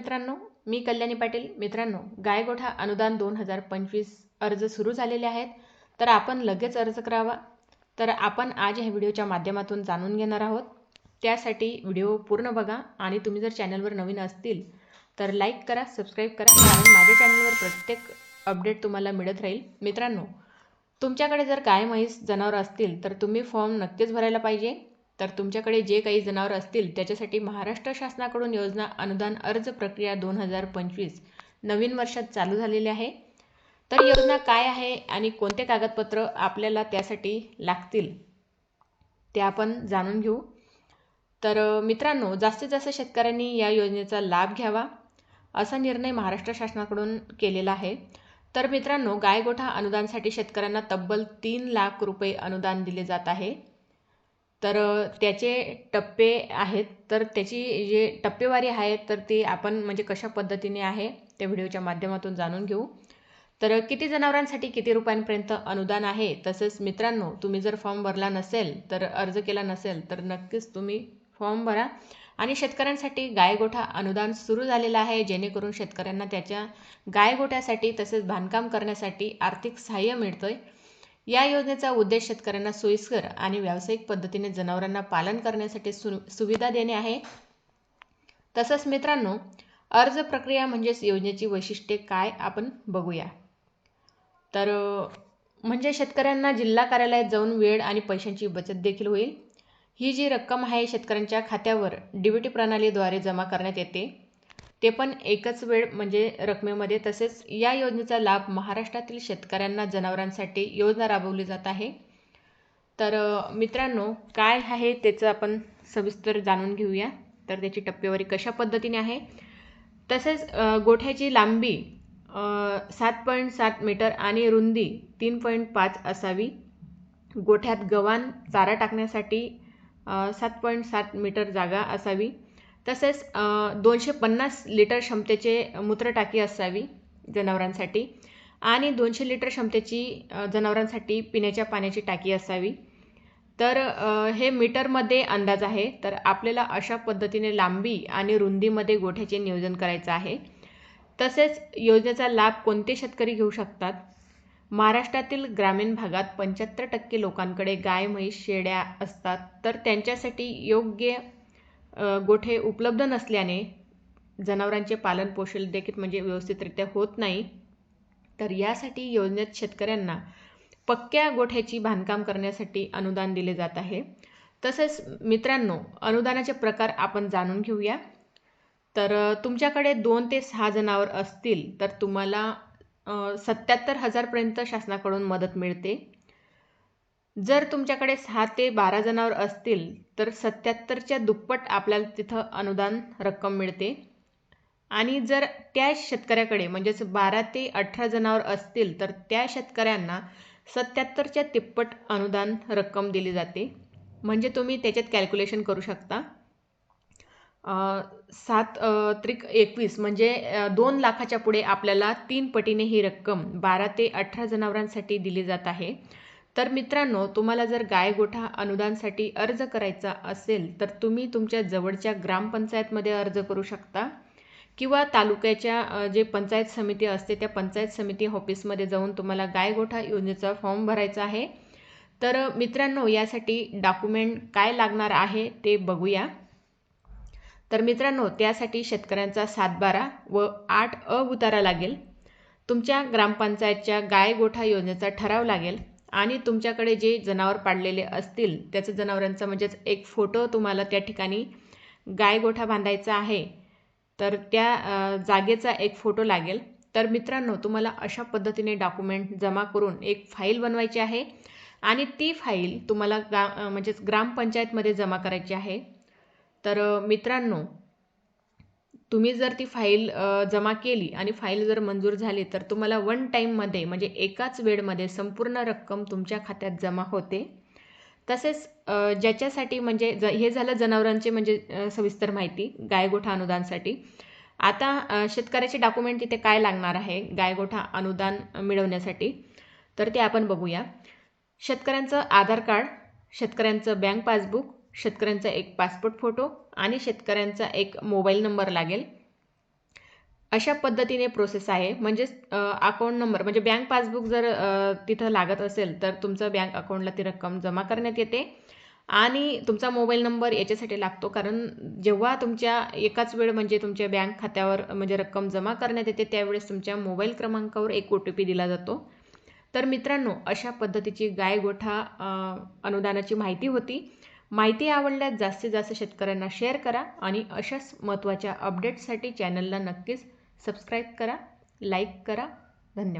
मित्रांनो मी कल्याणी पाटील. मित्रांनो गायगोठा अनुदान दोन हजार पंचवीस अर्ज सुरू झालेले आहेत. तर आपण लगेच अर्ज करावा. तर आपण आज ह्या व्हिडिओच्या माध्यमातून जाणून घेणार आहोत. त्यासाठी व्हिडिओ पूर्ण बघा आणि तुम्ही जर चॅनलवर नवीन असतील तर लाईक करा सबस्क्राईब करा. कारण माझ्या चॅनलवर प्रत्येक अपडेट तुम्हाला मिळत राहील. मित्रांनो तुमच्याकडे जर गाय म्हैस जनावरं असतील तर तुम्ही फॉर्म नक्कीच भरायला पाहिजे. तर तुमच्याकडे जे काही जनावरं असतील त्याच्यासाठी महाराष्ट्र शासनाकडून योजना अनुदान अर्ज प्रक्रिया दोन हजार पंचवीस नवीन वर्षात चालू झालेली आहे. तर योजना काय आहे आणि कोणते कागदपत्र आपल्याला त्यासाठी लागतील ते आपण जाणून घेऊ. तर मित्रांनो जास्तीत जास्त शेतकऱ्यांनी या योजनेचा लाभ घ्यावा असा निर्णय महाराष्ट्र शासनाकडून केलेला आहे. तर मित्रांनो गायगोठा अनुदानसाठी शेतकऱ्यांना तब्बल तीन लाख रुपये अनुदान दिले जात आहे. तर त्याचे टप्पे आहेत. तर त्याची जे टप्पेवारी आहे तर ती आपण म्हणजे कशा पद्धतीने आहे त्या व्हिडिओच्या माध्यमातून जाणून घेऊ. तर किती जनावरांसाठी किती रुपयांपर्यंत अनुदान आहे? तसेच मित्रांनो तुम्ही जर फॉर्म भरला नसेल तर अर्ज केला नसेल तर नक्कीच तुम्ही फॉर्म भरा. आणि शेतकऱ्यांसाठी गायगोठा अनुदान सुरू झालेलं आहे जेणेकरून शेतकऱ्यांना त्याच्या गायगोठ्यासाठी तसेच बांधकाम करण्यासाठी आर्थिक सहाय्य मिळतं आहे या योजनेचा उद्देश शेतकऱ्यांना सोयीस्कर आणि व्यावसायिक पद्धतीने जनावरांना पालन करण्यासाठी सु सुविधा देणे आहे. तसंच मित्रांनो अर्ज प्रक्रिया म्हणजेच योजनेची वैशिष्ट्ये काय आपण बघूया. तर म्हणजे शेतकऱ्यांना जिल्हा कार्यालयात जाऊन वेळ आणि पैशांची बचत देखील होईल. ही जी रक्कम आहे शेतकऱ्यांच्या खात्यावर डी बी टी प्रणालीद्वारे जमा करण्यात येते. ते पण एकच वेळ म्हणजे रकमेमध्ये. तसेच या योजनेचा लाभ महाराष्ट्रातील शेतकऱ्यांना जनावरांसाठी योजना राबवली जात आहे. तर मित्रांनो काय आहे त्याचं आपण सविस्तर जाणून घेऊया. तर त्याची टप्पेवारी कशा पद्धतीने आहे? तसेच गोठ्याची लांबी सात पॉईंट सात मीटर आणि रुंदी तीन पॉईंट पाच असावी. गोठ्यात गव्हाण चारा टाकण्यासाठी सात पॉईंट सात मीटर जागा असावी. तसेच दोनशे पन्नास लिटर क्षमतेचे मूत्रटाकी असावी जनावरांसाठी आणि दोनशे लिटर क्षमतेची जनावरांसाठी पिण्याच्या पाण्याची टाकी असावी. तर हे मीटरमध्ये अंदाज आहे. तर आपल्याला अशा पद्धतीने लांबी आणि रुंदीमध्ये गोठ्याचे नियोजन करायचं आहे. तसेच योजनेचा लाभ कोणते शेतकरी घेऊ शकतात? महाराष्ट्रातील ग्रामीण भागात पंच्याहत्तर टक्के लोकांकडे गाय म्हैस शेळ्या असतात. तर त्यांच्यासाठी योग्य गोठे उपलब्ध नसल्याने जनावरांचे पालन पोषण देखील म्हणजे व्यवस्थितरित्या होत नाही. तर यासाठी योजनेत शेतकऱ्यांना पक्क्या गोठ्याची बांधकाम करण्यासाठी अनुदान दिले जात आहे. तसेच मित्रांनो अनुदानाचे प्रकार आपण जाणून घेऊया. तर तुमच्याकडे दोन ते सहा जनावर असतील तर तुम्हाला सत्याहत्तर हजारपर्यंत शासनाकडून मदत मिळते. जर तुमच्याकडे सहा ते बारा जनावर असतील तर सत्याहत्तरच्या दुप्पट आपल्याला तिथं अनुदान रक्कम मिळते. आणि जर त्या शेतकऱ्याकडे म्हणजेच बारा ते अठरा जनावर असतील तर त्या शेतकऱ्यांना सत्याहत्तरच्या तिप्पट अनुदान रक्कम दिली जाते. म्हणजे तुम्ही त्याच्यात कॅल्क्युलेशन करू शकता. सात त्रिक एकवीस म्हणजे दोन लाखाच्या पुढे आपल्याला तीन पटीने ही रक्कम बारा ते अठरा जनावरांसाठी दिली जात आहे. तर मित्रांनो तुम्हाला जर गायगोठा अनुदानसाठी अर्ज करायचा असेल तर तुम्ही तुमच्या जवळच्या ग्रामपंचायतमध्ये अर्ज करू शकता. किंवा तालुक्याच्या जे पंचायत समिती असते त्या पंचायत समिती ऑफिसमध्ये जाऊन तुम्हाला गायगोठा योजनेचा फॉर्म भरायचा आहे. तर मित्रांनो यासाठी डॉक्युमेंट काय लागणार आहे ते बघूया. तर मित्रांनो त्यासाठी शेतकऱ्यांचा सातबारा व आठ अ उतारा लागेल. तुमच्या ग्रामपंचायतच्या गायगोठा योजनेचा ठराव लागेल. आणि तुमच्याकडे जे जनावर पाडलेले असतील त्याचं जनावरांचा म्हणजेच एक फोटो तुम्हाला त्या ठिकाणी गाय गोठा बांधायचा आहे. तर त्या जागेचा एक फोटो लागेल. तर मित्रांनो तुम्हाला अशा पद्धतीने डॉक्युमेंट जमा करून एक फाईल बनवायची आहे. आणि ती फाईल तुम्हाला गा म्हणजेच ग्रामपंचायतमध्ये जमा करायची आहे. तर मित्रांनो तुम्ही जर ती फाईल जमा केली आणि फाईल जर मंजूर झाली तर तुम्हाला वन टाईममध्ये म्हणजे एकाच वेळमध्ये संपूर्ण रक्कम तुमच्या खात्यात जमा होते. तसेच ज्याच्यासाठी म्हणजे ज हे झालं जनावरांचे म्हणजे सविस्तर माहिती गायगोठा अनुदानसाठी. आता शेतकऱ्याचे डॉक्युमेंट तिथे काय लागणार आहे गायगोठा अनुदान मिळवण्यासाठी? तर ते आपण बघूया. शेतकऱ्यांचं आधार कार्ड शेतकऱ्यांचं बँक पासबुक शेतकऱ्यांचा एक पासपोर्ट फोटो आणि शेतकऱ्यांचा एक मोबाईल नंबर लागेल. अशा पद्धतीने प्रोसेस आहे. म्हणजेच अकाउंट नंबर म्हणजे बँक पासबुक जर तिथं लागत असेल तर तुमचं बँक अकाउंटला ती रक्कम जमा करण्यात येते. आणि तुमचा मोबाईल नंबर याच्यासाठी लागतो कारण जेव्हा तुमच्या एकाच वेळ म्हणजे तुमच्या बँक खात्यावर म्हणजे रक्कम जमा करण्यात येते त्यावेळेस तुमच्या मोबाईल क्रमांकावर एक ओ टी पी दिला जातो. तर मित्रांनो अशा पद्धतीची गाय गोठा अनुदानाची माहिती होती. माहिती आवडल्यास जास्तीत जास्त शेतकऱ्यांना शेअर करा आणि अशाच महत्त्वाच्या अपडेट्ससाठी चॅनलला नक्कीच सबस्क्राईब करा लाईक करा. धन्यवाद.